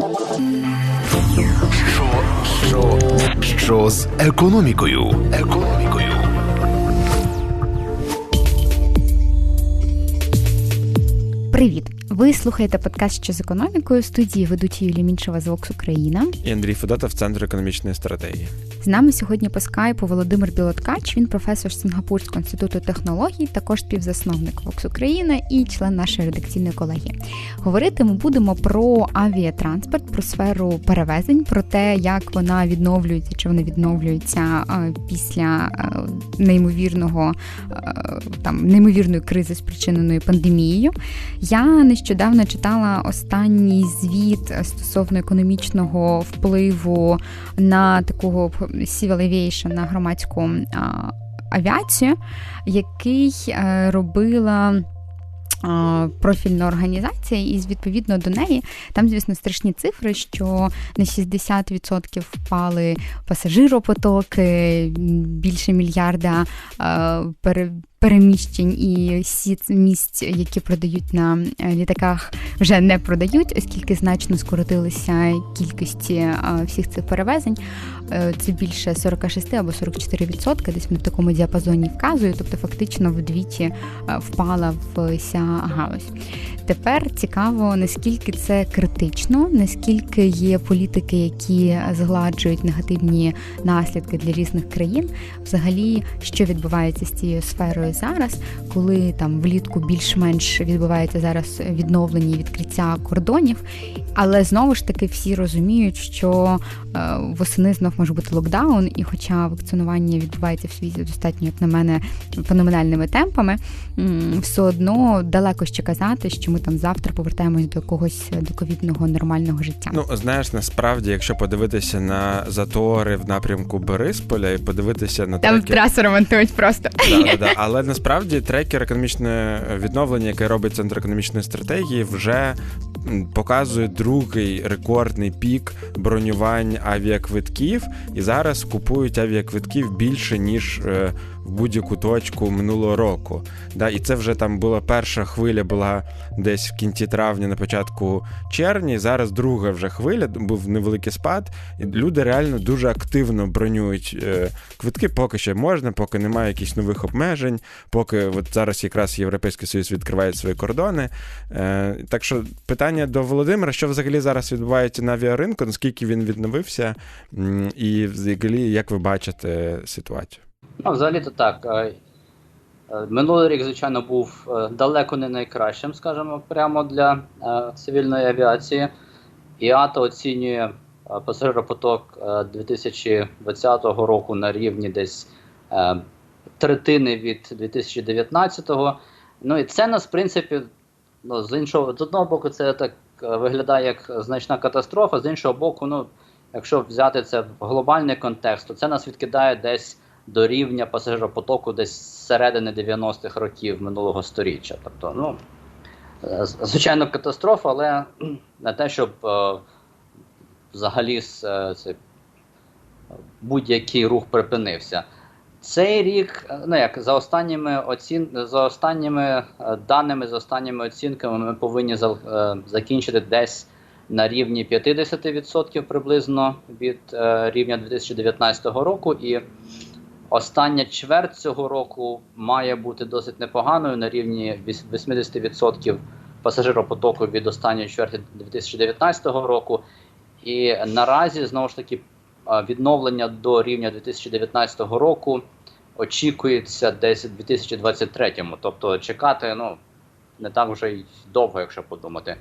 Що, що, що з економікою? Економікою. Привіт! Ви слухаєте подкаст «Що з економікою» студії ведуть Юлія Мінчева з Вокс Україна і Андрій Федотов, Центр економічної стратегії. З нами сьогодні по скайпу Володимир Білоткач. Він професор Сингапурського інституту технологій, також співзасновник Вокс Україна і член нашої редакційної колегії. Говорити ми будемо про авіатранспорт, про сферу перевезень, про те, як вона відновлюється, чи вона відновлюється після неймовірного там неймовірної кризи, спричиненої пандемією. Я нещодавно читала останній звіт стосовно економічного впливу на такого civil aviation, на громадську авіацію, який е, робила. Профільна організація, і відповідно до неї там, звісно, страшні цифри, що на 60% впали пасажиропотоки, більше мільярда переміщень і сіт місць, які продають на е, літаках, вже не продають, оскільки значно скоротилися кількості е, всіх цих перевезень. Е, це більше 46 або 44%, десь ми в такому діапазоні вказую, тобто фактично вдвічі впала вся галузь. Тепер цікаво, наскільки це критично, наскільки є політики, які згладжують негативні наслідки для різних країн, взагалі, що відбувається з цією сферою зараз, коли там влітку більш-менш відбувається зараз відновлення і відкриття кордонів, але знову ж таки всі розуміють, що е, восени знов може бути локдаун, і хоча вакцинування відбувається в світі достатньо, як на мене, феноменальними темпами, все одно далеко ще казати, що ми там завтра повертаємось до когось до ковідного нормального життя. Ну знаєш, насправді, якщо подивитися на затори в напрямку Борисполя і подивитися на там треки... трасу ремонтують просто да, да, але але насправді трекер економічне відновлення, яке робить центр економічної стратегії, вже показує другий рекордний пік бронювань авіаквитків, і зараз купують авіаквитків більше ніж е, будь-яку точку минулого року. Да, І це вже там була перша хвиля, була десь в кінці травня, на початку червня. Зараз друга вже хвиля, був невеликий спад. І люди реально дуже активно бронюють е, квитки, поки ще можна, поки немає якихось нових обмежень, поки от зараз якраз Європейський Союз відкриває свої кордони. Е, так що питання до Володимира, що взагалі зараз відбувається на авіаринку, наскільки він відновився, і взагалі, як ви бачите ситуацію? Ну, взагалі-то так. Е, е, минулий рік, звичайно, був е, далеко не найкращим, скажімо, прямо для цивільної авіації. ІАТО оцінює пасажиропоток 2020 року на рівні десь третини від 2019-го. Ну і це нас, в принципі, ну, з іншого з одного боку, це так виглядає як значна катастрофа, з іншого боку, ну, якщо взяти це в глобальний контекст, то це нас відкидає десь до рівня пасажиропотоку десь з середини 90-х років минулого століття. Тобто, ну, е, звичайно, катастрофа, але не те, щоб е, взагалі е, будь-який рух припинився. Цей рік, ну як за останніми оцін... за останніми даними, за останніми оцінками, ми повинні за... закінчити десь на рівні 50% приблизно від рівня 2019 року. І Остання чверть цього року має бути досить непоганою на рівні 80% пасажиропотоку від останньої чверті 2019 року. І наразі знову ж таки відновлення до рівня 2019 року очікується десь у 2023. Тобто чекати ну, не так вже й довго, якщо подумати.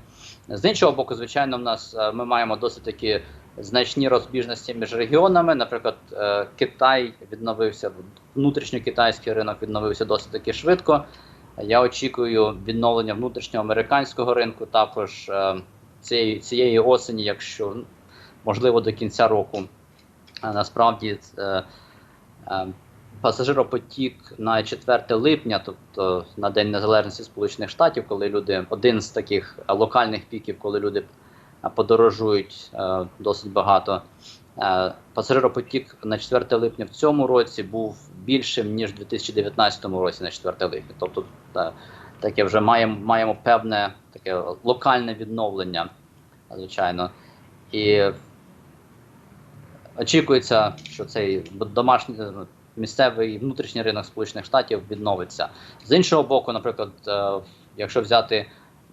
З іншого боку, звичайно, в нас ми маємо досить такі значні розбіжності між регіонами. Наприклад, е, Китай відновився, внутрішньокитайський ринок відновився досить таки швидко. Я очікую відновлення внутрішньоамериканського ринку також е, цієї осені, якщо можливо до кінця року. Насправді е, пасажиропотік на 4 липня, тобто на День Незалежності Сполучених Штатів, коли люди один з таких локальних піків, коли люди подорожують е, досить багато. Е, пасажиропотік на 4 липня в цьому році був більшим ніж у 2019 році на 4 липня. Тобто таке вже маємо маємо певне таке локальне відновлення, звичайно. І очікується, що цей домашній місцевий внутрішній ринок Сполучених Штатів відновиться. З іншого боку, наприклад, е, якщо взяти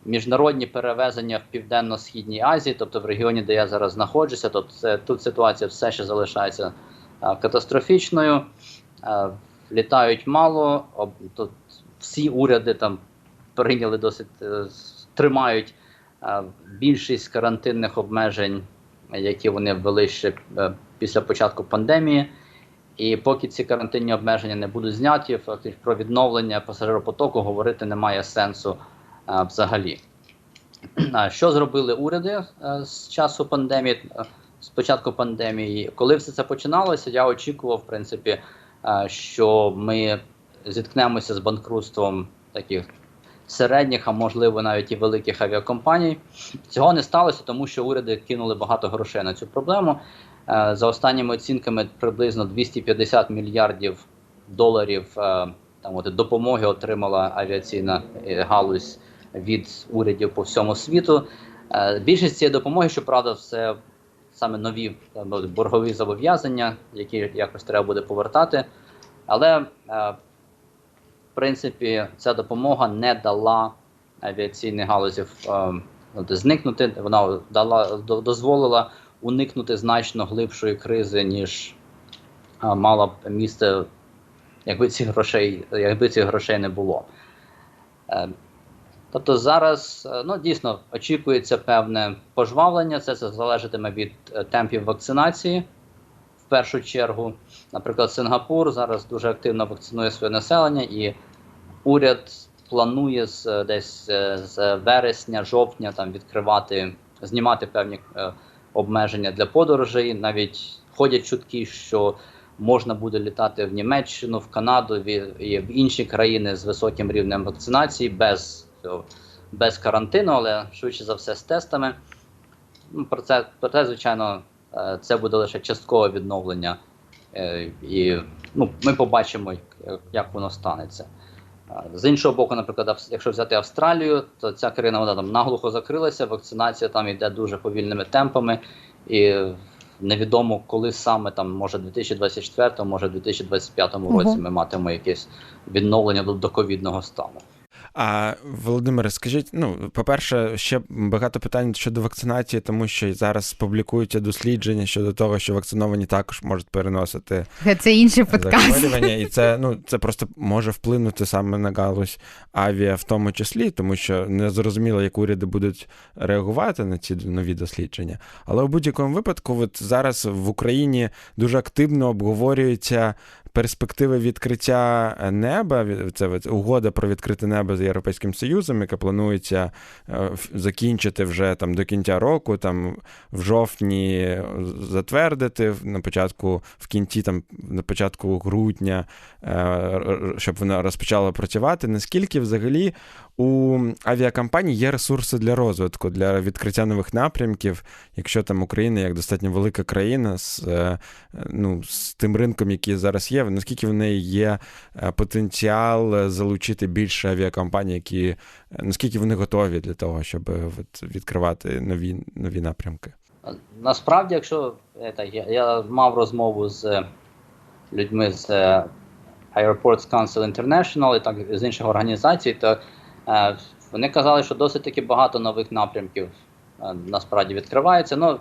міжнародні перевезення в Південно-Східній Азії, тобто в регіоні, де я зараз знаходжуся, то це тут ситуація все ще залишається е, катастрофічною. Е, Літають мало, об- тут всі уряди там прийняли досить е, тримають е, більшість карантинних обмежень, які вони ввели ще е, після початку пандемії. І поки ці карантинні обмеження не будуть зняті, фактично про відновлення пасажиропотоку говорити немає сенсу взагалі. Що зробили уряди е, з часу пандемії, е, з початку пандемії? Коли все це починалося, я очікував, в принципі, е, що ми зіткнемося з банкрутством таких середніх, а можливо навіть і великих авіакомпаній. Цього не сталося, тому що уряди кинули багато грошей на цю проблему. За останніми оцінками, приблизно 250 мільярдів доларів там от допомоги отримала авіаційна галузь від урядів по всьому світу. Е, Більшість цієї допомоги, щоправда, все саме нові е, боргові зобов'язання, які якось треба буде повертати. Але е, в принципі ця допомога не дала авіаційній галузі е, зникнути. Вона дала дозволила уникнути значно глибшої кризи, ніж мала б місце, якби цих грошей, якби цих грошей не було. Тобто зараз е, ну, дійсно очікується певне пожвавлення. Це, це залежатиме від е, темпів вакцинації в першу чергу. Наприклад, Сингапур зараз дуже активно вакцинує своє населення, і уряд планує з е, десь з вересня, жовтня там відкривати, знімати певні е, обмеження для подорожей. Навіть ходять чутки, що можна буде літати в Німеччину, в Канаду і в інші країни з високим рівнем вакцинації без, цього- без карантину, але швидше за все з тестами. Ну, Про це, про це, звичайно, е, це буде лише часткове відновлення. Е, І ну, ми побачимо, як, як воно станеться. Е, З іншого боку, наприклад, якщо взяти Австралію, то ця країна вона там наглухо закрилася, вакцинація там йде дуже повільними темпами, і невідомо, коли саме там, може, в 2024, може, в 2025 році Ого. ми матимемо якесь відновлення до, до ковідного стану. А Володимире, скажіть, ну, по-перше, ще багато питань щодо вакцинації, тому що зараз публікуються дослідження щодо того, що вакциновані також можуть переносити Це подкаст. захворювання, і це ну це просто може вплинути саме на галузь авіа, в тому числі, тому що не зрозуміло, як уряди будуть реагувати на ці нові дослідження. Але у будь-якому випадку, от зараз в Україні дуже активно обговорюється. Перспективи відкриття неба, це угода про відкрите небо з Європейським Союзом, яка планується е, закінчити вже там до кінця року, там в жовтні затвердити, на початку, в кінці, там на початку грудня, е, щоб вона розпочала працювати. Наскільки взагалі у авіакомпаній є ресурси для розвитку, для відкриття нових напрямків, якщо там Україна як достатньо велика країна з, е, ну, з тим ринком, який зараз є, наскільки в неї є е, потенціал е, залучити більше авіакомпаній, які наскільки вони готові для того, щоб відкривати нові, нові напрямки? Насправді, якщо я, я мав розмову з людьми з Airports Council International і так з інших організацій, то вони казали, що досить таки багато нових напрямків е, насправді відкривається. Ну,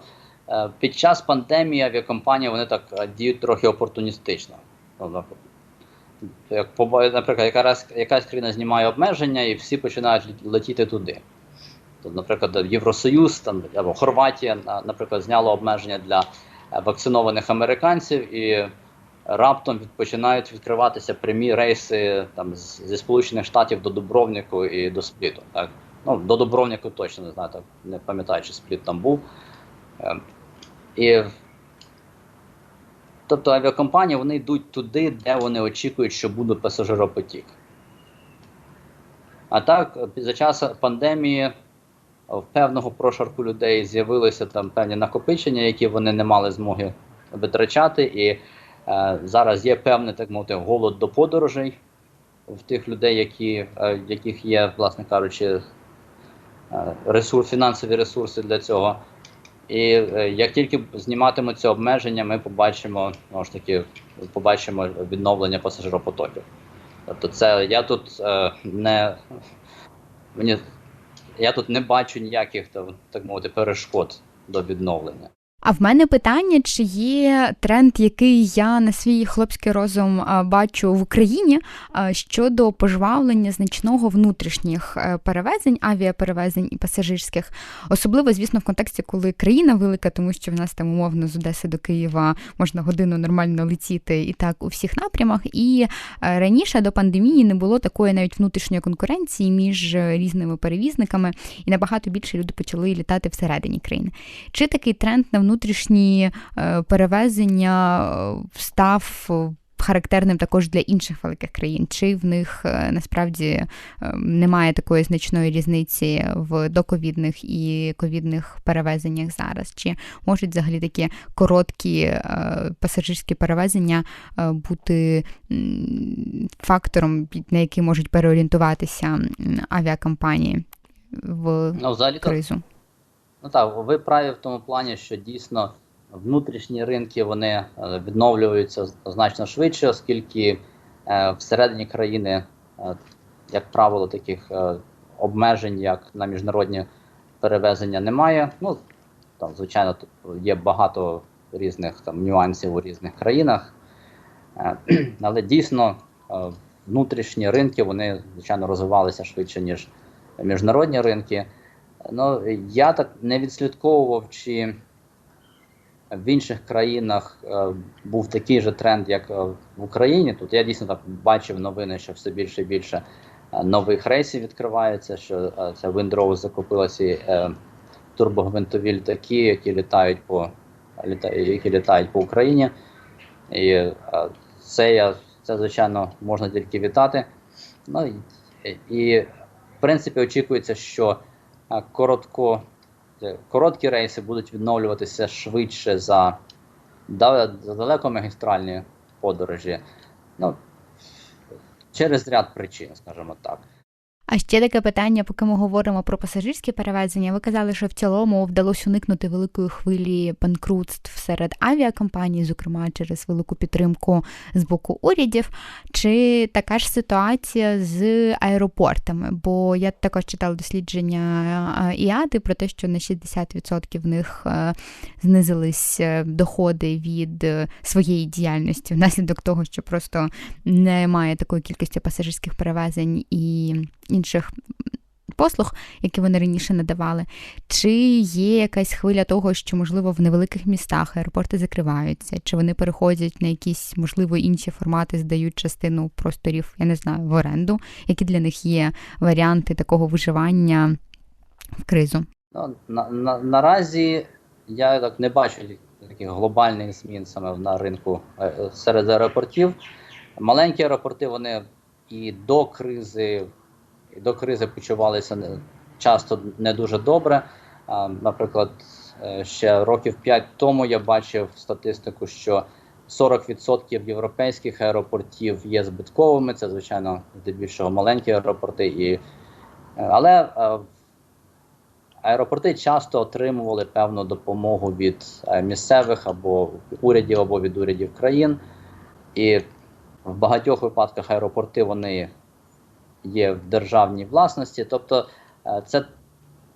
е, під час пандемії авіакомпанії вони так е, діють трохи опортуністично. Тобто, наприклад, якась, якась країна знімає обмеження, і всі починають летіти туди. Тобто, наприклад, Євросоюз там або Хорватія, наприклад, зняло обмеження для е, вакцинованих американців, і раптом починають відкриватися прямі рейси там зі Сполучених Штатів до Дубровнику і до Спліту. Так? Ну, до Дубровнику точно не знаю, так, не пам'ятаю, чи Спліт там був. Е, І Тобто авіакомпанії вони йдуть туди, де вони очікують, що буде пасажиропотік. А так, за час пандемії в певного прошарку людей з'явилися там певні накопичення, які вони не мали змоги витрачати. І зараз є певний, так мовити, голод до подорожей в тих людей, які, е, яких є, власне кажучи, е, ресурс, фінансові ресурси для цього. І е, як тільки зніматимуться обмеження, ми побачимо ж таки, побачимо відновлення пасажиропотоків. Тобто, це я тут е, не мені я тут не бачу ніяких так мовити перешкод до відновлення. А в мене питання, чи є тренд, який я на свій хлопський розум бачу в Україні щодо пожвавлення значного внутрішніх е, перевезень, авіаперевезень і пасажирських, особливо, звісно, в контексті, коли країна велика, тому що в нас там умовно з Одеси до Києва можна годину нормально летіти і так у всіх напрямах. І е, раніше до пандемії не було такої навіть внутрішньої конкуренції між е, різними перевізниками, і набагато більше люди почали літати всередині країни. Чи такий тренд на внутрішні е, перевезення е, став характерним також для інших великих країн? Чи в них е, насправді немає такої значної різниці в доковідних і ковідних перевезеннях зараз? Чи можуть взагалі такі короткі пасажирські перевезення бути фактором, на який можуть переорієнтуватися авіакомпанії в Ну, кризу? Ну так, ви праві в тому плані, що дійсно внутрішні ринки вони е, відновлюються значно швидше, оскільки е, всередині країни, е, як правило, таких е, обмежень, як на міжнародні перевезення, немає. Ну там, звичайно, є багато різних там нюансів у різних країнах, Е, але дійсно е, внутрішні ринки вони звичайно розвивалися швидше ніж міжнародні ринки. Ну, я так не відслідковував, чи в інших країнах е, був такий же тренд, як е, в Україні. Тут я дійсно так бачив новини, що все більше і більше е, нових рейсів відкривається, що е, ця Windrose закупила ці е, турбогвинтові літаки, які літають по які літають по Україні. І це я це, звичайно, можна тільки вітати. Ну і, і в принципі очікується, що коротко, е, короткі рейси будуть відновлюватися швидше за, да- за далекомагістральні подорожі. Ну, через ряд причин, скажімо так. А ще таке питання, поки ми говоримо про пасажирські перевезення. Ви казали, що в цілому вдалося уникнути великої хвилі банкрутств серед авіакомпаній, зокрема через велику підтримку з боку урядів. Чи така ж ситуація з аеропортами? Бо я також читала дослідження ІАДи про те, що на 60% в них е, знизились е, доходи від е, своєї діяльності внаслідок того, що просто немає такої кількості пасажирських перевезень і інших послуг, які вони раніше надавали. Чи є якась хвиля того, що, можливо, в невеликих містах аеропорти закриваються, чи вони переходять на якісь, можливо, інші формати, здають частину просторів, я не знаю, в оренду, які для них є варіанти такого виживання в кризу? Ну, на, на, наразі я так не бачу таких глобальних змін саме на ринку е, серед аеропортів. Маленькі аеропорти вони і до кризи, до кризи почувалися часто не дуже добре. Наприклад, е, ще років 5 тому я бачив статистику, що 40% європейських аеропортів є збитковими. Це, звичайно, здебільшого маленькі аеропорти. І, е, але е, Аеропорти часто отримували певну допомогу від місцевих або урядів, або від урядів країн. І в багатьох випадках аеропорти вони є в державній власності. Тобто е, це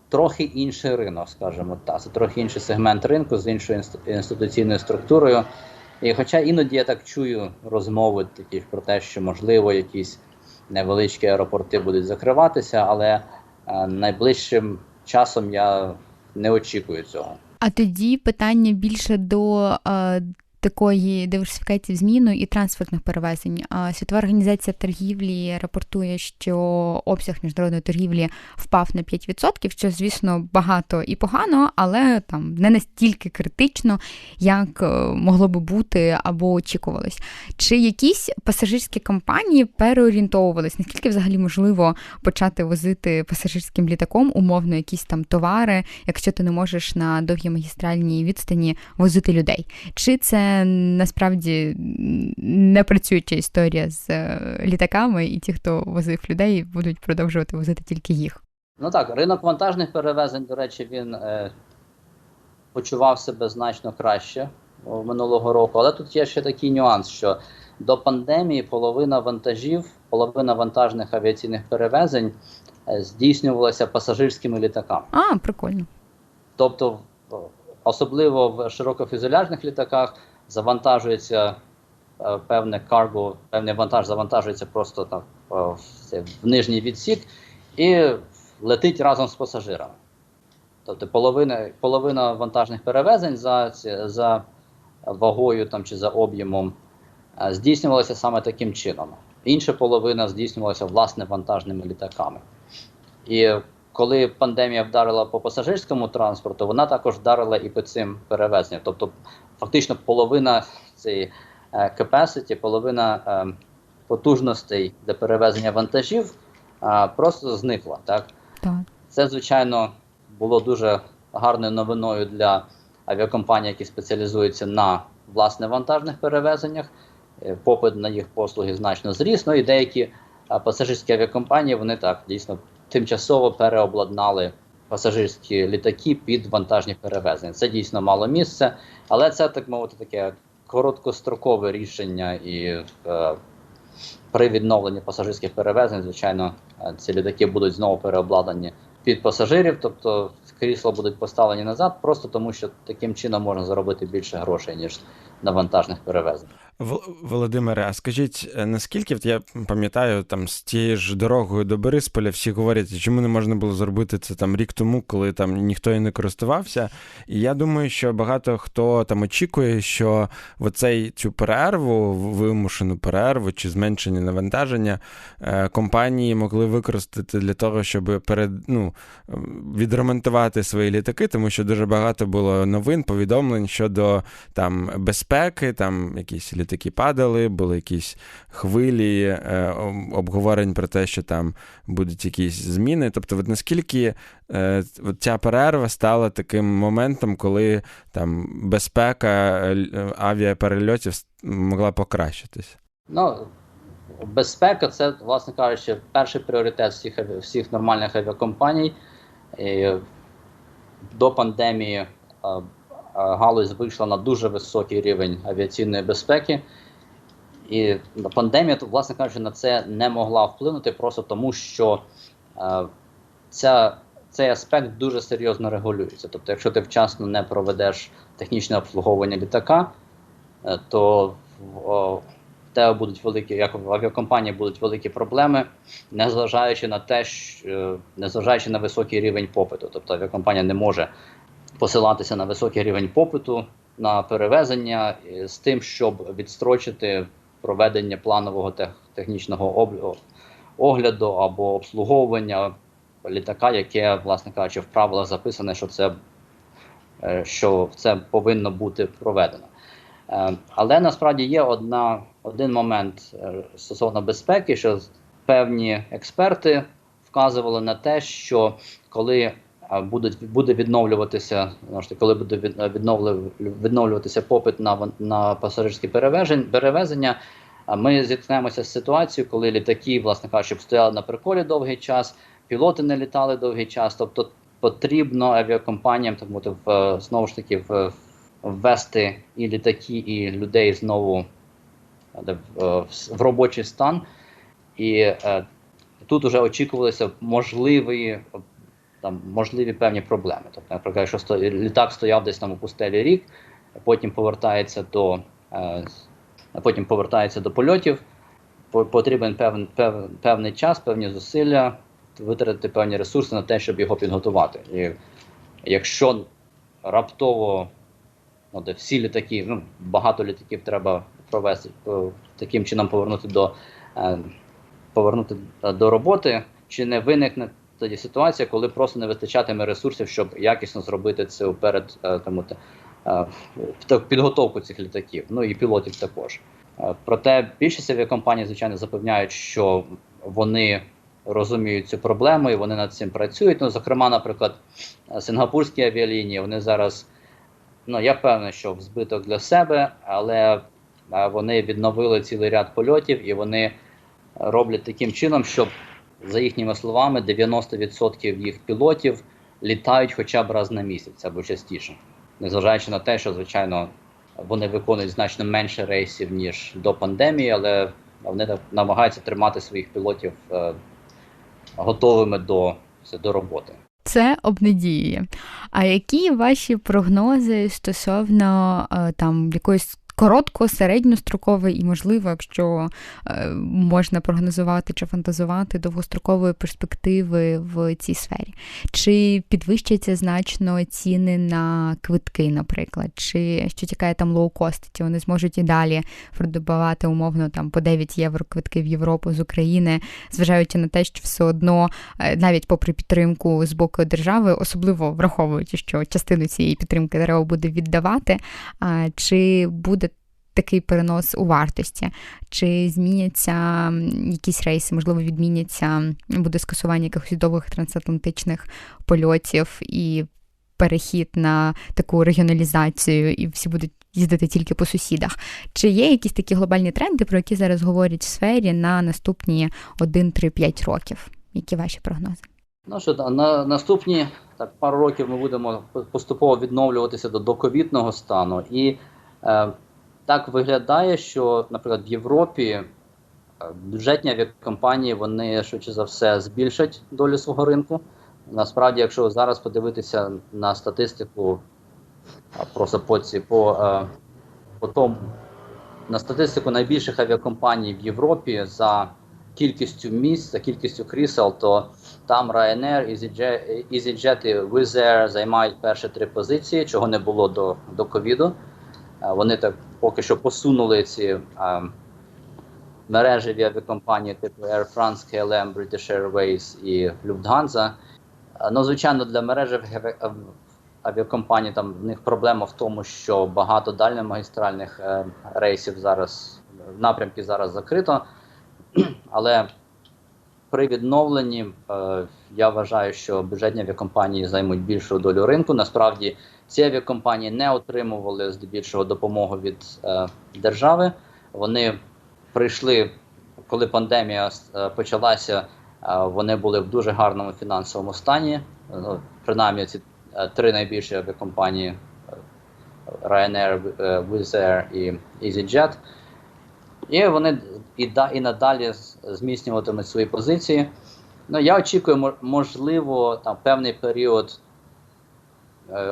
трохи інший ринок, скажімо так. Це трохи інший сегмент ринку з іншою інст- інституційною структурою. І хоча іноді я так чую розмови такі про те, що можливо якісь невеличкі аеропорти будуть закриватися, але е, найближчим часом я не очікую цього. А тоді питання більше до е, такої диверсифікації зміну і транспортних перевезень. Світова організація торгівлі рапортує, що обсяг міжнародної торгівлі впав на 5%, що, звісно, багато і погано, але там не настільки критично, як е, могло би бути або очікувалось. Чи якісь пасажирські компанії переорієнтовувались? Наскільки взагалі можливо почати возити пасажирським літаком умовно якісь там товари, якщо ти не можеш на довгій магістральній відстані возити людей? Чи це насправді не працююча історія з е, літаками, і ті, хто возив людей, будуть продовжувати возити тільки їх? Ну так, ринок вантажних перевезень, до речі, він е, почував себе значно краще минулого року. Але тут є ще такий нюанс, що до пандемії половина вантажів, половина вантажних авіаційних перевезень е, здійснювалася пасажирськими літаками. А, прикольно. Тобто, особливо в широкофюзеляжних літаках завантажується е, певне карго, певний вантаж завантажується просто так е, в нижній відсік і летить разом з пасажирами. Тобто половина, половина вантажних перевезень за, за вагою там, чи за об'ємом е, здійснювалася саме таким чином. Інша половина здійснювалася власне вантажними літаками. І коли пандемія вдарила по пасажирському транспорту, вона також вдарила і по цим перевезенням. Тобто, фактично, половина цієї е, capacity, половина е, потужностей для перевезення вантажів е, просто зникла. Так? Так. Це, звичайно, було дуже гарною новиною для авіакомпаній, які спеціалізуються на власне вантажних перевезеннях. Попит на їх послуги значно зріс. Ну і деякі пасажирські авіакомпанії вони так дійсно тимчасово переобладнали пасажирські літаки під вантажні перевезення. Це дійсно мало місце, але це так мовити таке короткострокове рішення і е, при відновленні пасажирських перевезень, звичайно, е, ці літаки будуть знову переобладнані під пасажирів, тобто крісла будуть поставлені назад, просто тому що таким чином можна заробити більше грошей, ніж на вантажних перевезеннях. Володимире, а скажіть, е, наскільки я пам'ятаю, там з тією ж дорогою до Борисполя всі говорять, чому не можна було зробити це там рік тому, коли там ніхто і не користувався. І я думаю, що багато хто там очікує, що в оцей цю перерву, вимушену перерву чи зменшення навантаження е, компанії могли використати для того, щоб перед ну відремонтувати свої літаки, тому що дуже багато було новин, повідомлень щодо там безпеки, там якісь літаки падали, були якісь хвилі е, обговорень про те, що там будуть якісь зміни. Тобто, от наскільки е, ця перерва стала таким моментом, коли там безпека е, авіаперельотів могла покращитись? Ну, безпека це, власне кажучи, перший пріоритет всіх, всіх нормальних авіакомпаній. І до пандемії е, е, галузь вийшла на дуже високий рівень авіаційної безпеки. І пандемія, то, власне кажучи, на це не могла вплинути просто тому, що е, ця, цей аспект дуже серйозно регулюється. Тобто, якщо ти вчасно не проведеш технічне обслуговування літака, е, то о, в тебе будуть великі, як в авіакомпанії будуть великі проблеми, незважаючи на те, що, е, незважаючи на високий рівень попиту. Тобто авіакомпанія не може посилатися на високий рівень попиту на перевезення е, з тим, щоб відстрочити проведення планового тех, технічного огляду або обслуговування літака, яке, власне кажучи, в правилах записане, що це, е, що це повинно бути проведено. Е, Але насправді є одна, один момент стосовно безпеки, що певні експерти вказували на те, що коли будуть, буде відновлюватися, коли буде від- відновлюватися попит на, на пасажирські перевезення, ми зіткнемося з ситуацією, коли літаки, власне кажучи, стояли на приколі довгий час, пілоти не літали довгий час. Тобто потрібно авіакомпаніям так мовити, в, знову ж таки ввести і літаки, і людей знову в, в робочий стан. І е, тут вже очікувалися можливі, там, можливі певні проблеми. Тобто, наприклад, якщо сто, літак стояв десь там у пустелі рік, потім повертається до, е, потім повертається до польотів, потрібен певний, пев, певний час, певні зусилля, витратити певні ресурси на те, щоб його підготувати. І якщо раптово ну, де всі літаки, ну, багато літаків треба провести, таким чином повернути до, е, повернути е, до роботи, чи не виникне тоді ситуація, коли просто не вистачатиме ресурсів, щоб якісно зробити це перед е, тому, е, підготовку цих літаків, ну і пілотів також. Е, Проте більшість авіакомпаній, звичайно, запевняють, що вони розуміють цю проблему і вони над цим працюють. Ну, зокрема, наприклад, сингапурські авіалінії, вони зараз, ну я впевнений, що в збиток для себе, але вони відновили цілий ряд польотів і вони роблять таким чином, щоб, за їхніми словами, 90% їх пілотів літають хоча б раз на місяць або частіше. незважаючи на те, що звичайно вони виконують значно менше рейсів ніж до пандемії, але вони намагаються тримати своїх пілотів е, готовими до, до роботи. Це обнадіює. А які ваші прогнози стосовно е, там якоїсь коротко, середньострокової і, можливо, якщо е, можна прогнозувати чи фантазувати довгострокової перспективи в цій сфері? Чи підвищаться значно ціни на квитки, наприклад, чи що тікає там лоукост, чи вони зможуть і далі продобувати умовно там по 9 євро квитки в Європу з України, зважаючи на те, що все одно, е, навіть попри підтримку з боку держави, особливо враховуючи, що частину цієї підтримки треба буде віддавати, чи буде такий перенос у вартості, чи зміняться якісь рейси, можливо, відміняться, буде скасування якихось довгих трансатлантичних польотів і перехід на таку регіоналізацію, і всі будуть їздити тільки по сусідах. Чи є якісь такі глобальні тренди, про які зараз говорять в сфері на наступні 1-3-5 років? Які ваші прогнози? Ну що на наступні так пару років ми будемо поступово відновлюватися до доковідного стану, і е, так виглядає, що, наприклад, в Європі е, бюджетні авіакомпанії вони швидше за все збільшать долю свого ринку. Насправді, якщо зараз подивитися на статистику, просто по ці по, е, по тому на статистику найбільших авіакомпаній в Європі за кількістю місць, за кількістю крісел, то там Ryanair, EasyJet, EasyJet і Wizz Air займають перші три позиції, чого не було до, до ковіду. Е, Вони так поки що посунули ці е, мережеві авіакомпанії типу Air France, KLM, British Airways і Lufthansa. Ну, звичайно, для мережевих аві- авіакомпаній там в них проблема в тому, що багато дальньомагістральних е, рейсів зараз напрямки зараз закрито. Але при відновленні е, я вважаю, що бюджетні авіакомпанії займуть більшу долю ринку. Насправді ці авіакомпанії не отримували здебільшого допомогу від е, держави. Вони прийшли, коли пандемія е, почалася. е, Вони були в дуже гарному фінансовому стані. Ну, принаймні, ці е, три найбільші авіакомпанії е, Ryanair, е, Wizz Air і EasyJet. І вони і, да, і надалі зміцнюватимуть свої позиції. Ну, я очікую, можливо, там певний період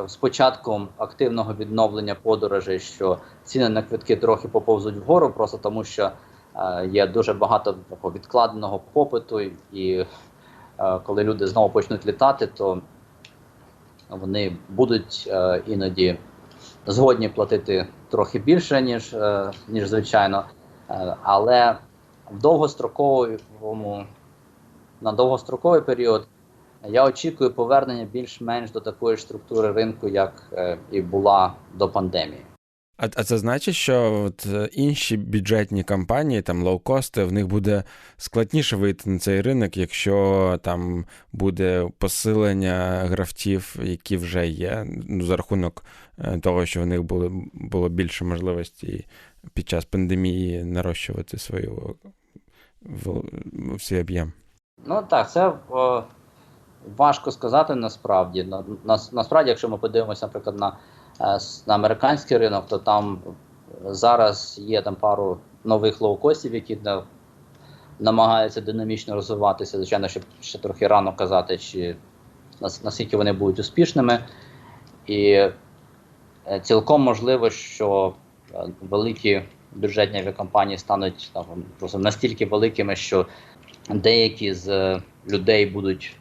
з початком активного відновлення подорожей, що ціни на квитки трохи поповзуть вгору, просто тому що е, є дуже багато відкладеного попиту, і е, коли люди знову почнуть літати, то вони будуть е, іноді згодні платити трохи більше, ніж, е, ніж звичайно. Е, Але в довгостроковому, на довгостроковий період я очікую повернення більш-менш до такої структури ринку, як е, і була до пандемії. А, а це значить, що от е, інші бюджетні компанії, там лоукости, в них буде складніше вийти на цей ринок, якщо там буде посилення гравців, які вже є, ну, за рахунок е, того, що в них було, було більше можливості під час пандемії нарощувати свою в- свій об'єм. Ну так, це о, важко сказати насправді. На, на, насправді, якщо ми подивимося, наприклад, на, е, на американський ринок, то там зараз є там пару нових лоукостів, які на, намагаються динамічно розвиватися. Звичайно, ще, ще трохи рано казати, чи нас- наскільки вони будуть успішними. І е, цілком можливо, що е, великі бюджетні авіакомпанії стануть там, просто настільки великими, що деякі з людей будуть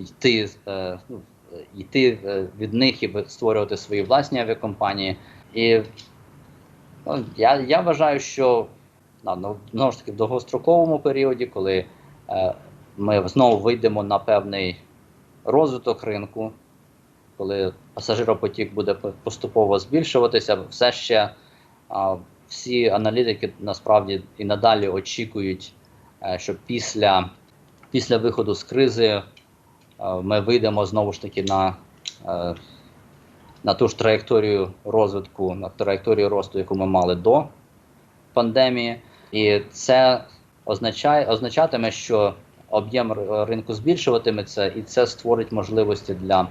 йти, е, ну, е, йти е, від них і створювати свої власні авіакомпанії. І ну, я, я вважаю, що ну, знову ж таки в довгостроковому періоді, коли е, ми знову вийдемо на певний розвиток ринку, коли пасажиропотік буде поступово збільшуватися, все ще а, всі аналітики насправді і надалі очікують, е, що після, після виходу з кризи е, ми вийдемо знову ж таки на, е, на ту ж траєкторію розвитку, на траєкторію росту, яку ми мали до пандемії. І це означає, означатиме, що об'єм ринку збільшуватиметься, і це створить можливості для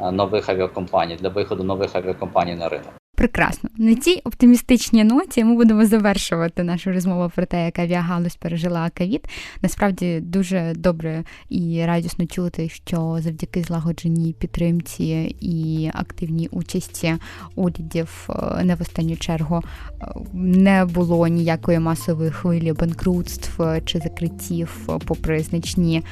е, нових авіакомпаній, для виходу нових авіакомпаній на ринок. Прекрасно. На цій оптимістичній ноті ми будемо завершувати нашу розмову про те, як авіагалузь пережила ковід. Насправді дуже добре і радісно чути, що завдяки злагодженій підтримці і активній участі урядів е, не в останню чергу е, не було ніякої масової хвилі банкрутств чи закриттів, е, попри значні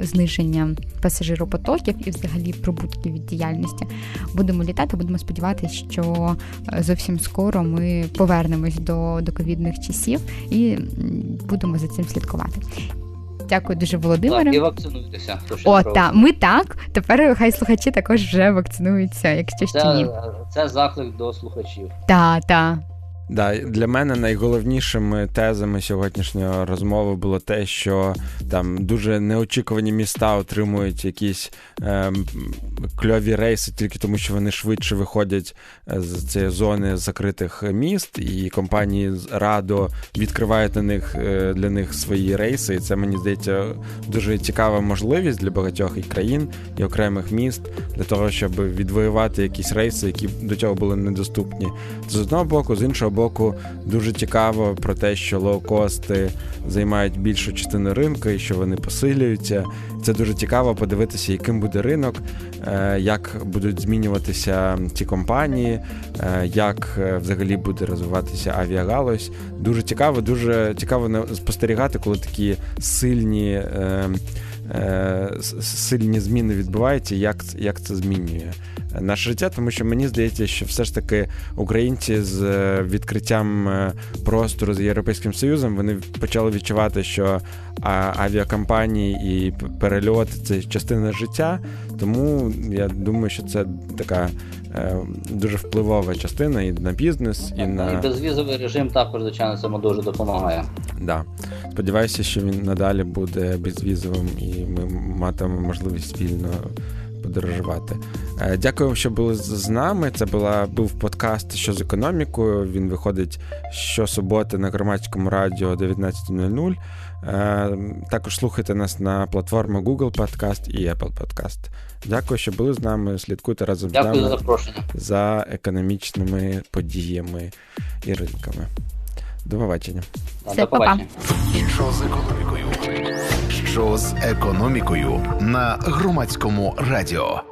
зниження пасажиропотоків і взагалі прибутків від діяльності. Будемо літати, будемо сподіватися, що е, зовсім скоро ми повернемось до, до ковідних часів і будемо за цим слідкувати. Дякую дуже, Володимире. Так, і вакцинуйтеся. О, та ми так. Тепер хай слухачі також вже вакцинуються, якщо ще ні. Це, це заклик до слухачів. Так, та. Да, для мене найголовнішими тезами сьогоднішньої розмови було те, що там дуже неочікувані міста отримують якісь ем, кльові рейси, тільки тому, що вони швидше виходять е, з цієї зони закритих міст, і компанії радо відкривають на них е, для них свої рейси. І це мені здається дуже цікава можливість для багатьох і країн і окремих міст для того, щоб відвоювати якісь рейси, які до цього були недоступні. З одного боку, з іншого боку, дуже цікаво про те, що лоукости займають більшу частину ринку і що вони посилюються. Це дуже цікаво подивитися, яким буде ринок, е, як будуть змінюватися ці компанії, е, як е, взагалі буде розвиватися авіагалузь. Дуже цікаво, дуже цікаво спостерігати, коли такі сильні. Е, е, Сильні зміни відбуваються, як, як це змінює наше життя, тому що мені здається, що все ж таки українці з е, відкриттям е, простору з Європейським Союзом вони почали відчувати, що авіакомпанії і п- перельоти це частина життя. Тому я думаю, що це така е, дуже впливова частина і на бізнес, і І на безвізовий режим також, звичайно, цьому дуже допомагає. да. Сподіваюся, що він надалі буде безвізовим і ми матимемо можливість вільно подорожувати. Е, Дякую, що були з нами. Це була був подкаст що з економікою. Він виходить щосуботи на громадському радіо о 19.00. Е, Також слухайте нас на платформах Google Podcast і Apple Podcast. Дякую, що були з нами. Слідкуйте разом з Дякую за нами запрошення. за економічними подіями і ринками. До побачення. До па-па. побачення. Що з економікою? Що з економікою на громадському радіо?